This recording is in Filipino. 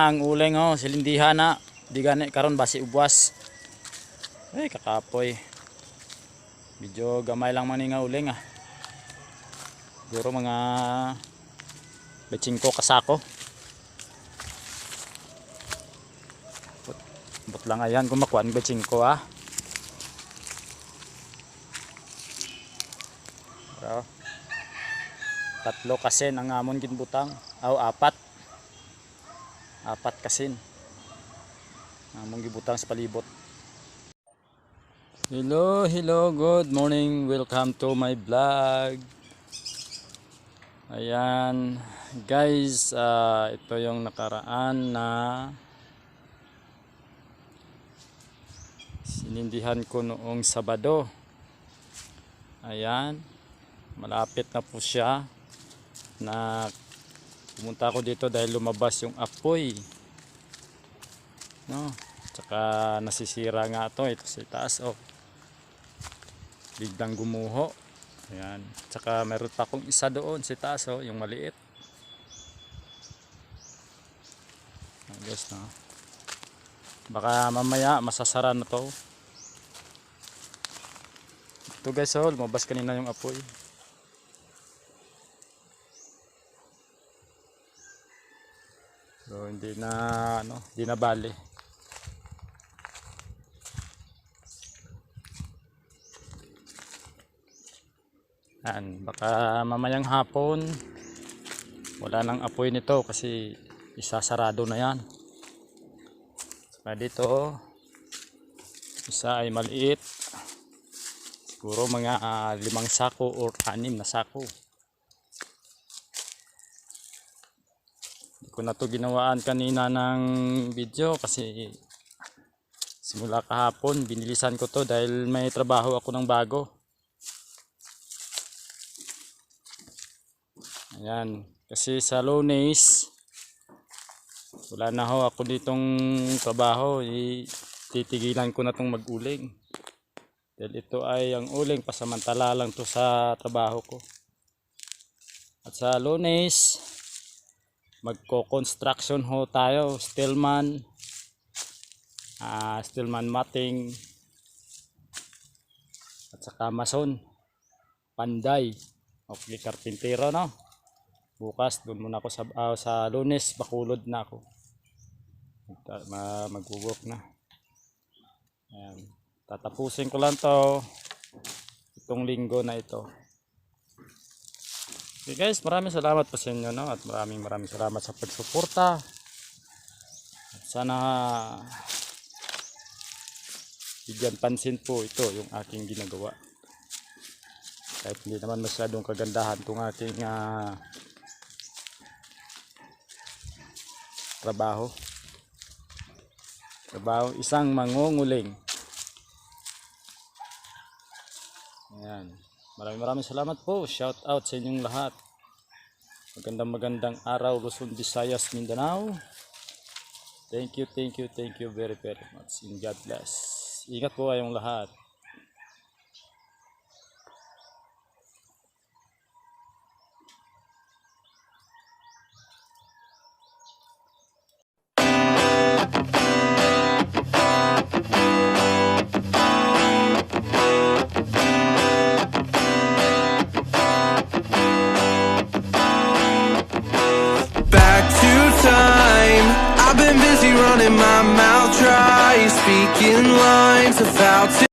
Ang uling oh, silindihan na. Di gani karon basi ubwas. Ay kakapoy. Medyo gamay lang man nga uling ah. Siguro mga 25 kasako. But, lang ayan ng 25 ah. Pero, tatlo kasin ang amon ginbutang. Aw apat. Apat kasin. Amon gibutang sa palibot. Hello, hello, good morning. Welcome to my vlog. Ayan, guys, ah, ito yung nakaraan na sinindihan ko noong Sabado. Ayan, malapit na po siya na pumunta ako dito dahil lumabas yung apoy. No, tsaka nasisira nga to ito sa taas oh. Biglang gumuho. Ayan. Tsaka meron pa akong isa doon sa taas oh, yung maliit. Guys no. Baka mamaya masasara na to. Ito guys oh, lumabas kanina yung apoy. Hindi na ano, hindi na bali. Yan, baka mamayang hapon wala nang apoy nito kasi isasarado na yan. Saka dito isa ay maliit. Siguro mga ah, limang sako or anim na sako. Ko na to ginawaan kanina ng video kasi simula kahapon binilisan ko to dahil may trabaho ako ng bago. Ayan. Kasi sa lunes, wala na ho ako ditong trabaho. Titigilan ko na tong mag-uling. Dahil ito ay ang uling, pasamantala lang to sa trabaho ko. At sa lunes, magko-construction ho tayo. Stillman, ah stillman matting, at saka mason, panday, okay, karpintero no? Bukas doon muna ako sa ah, sa lunes. Bakulod na ako. Magta- ma- mag-work na. Ayan. tatapusin ko lang to itong linggo na ito okay guys maraming salamat po sa inyo no? at maraming maraming salamat sa pagsuporta. Sana bigyan pansin po ito yung aking ginagawa. Kahit hindi naman masyadong kagandahan itong aking ah, trabaho. Trabaho isang mangunguling. Ayan maraming maraming salamat po. Shout out sa inyong lahat. Magandang magandang araw Luzon, Visayas, Mindanao. Thank you thank you thank you very very much. And God bless. Ingat po kayong lahat running my mouth dry, speaking lines of.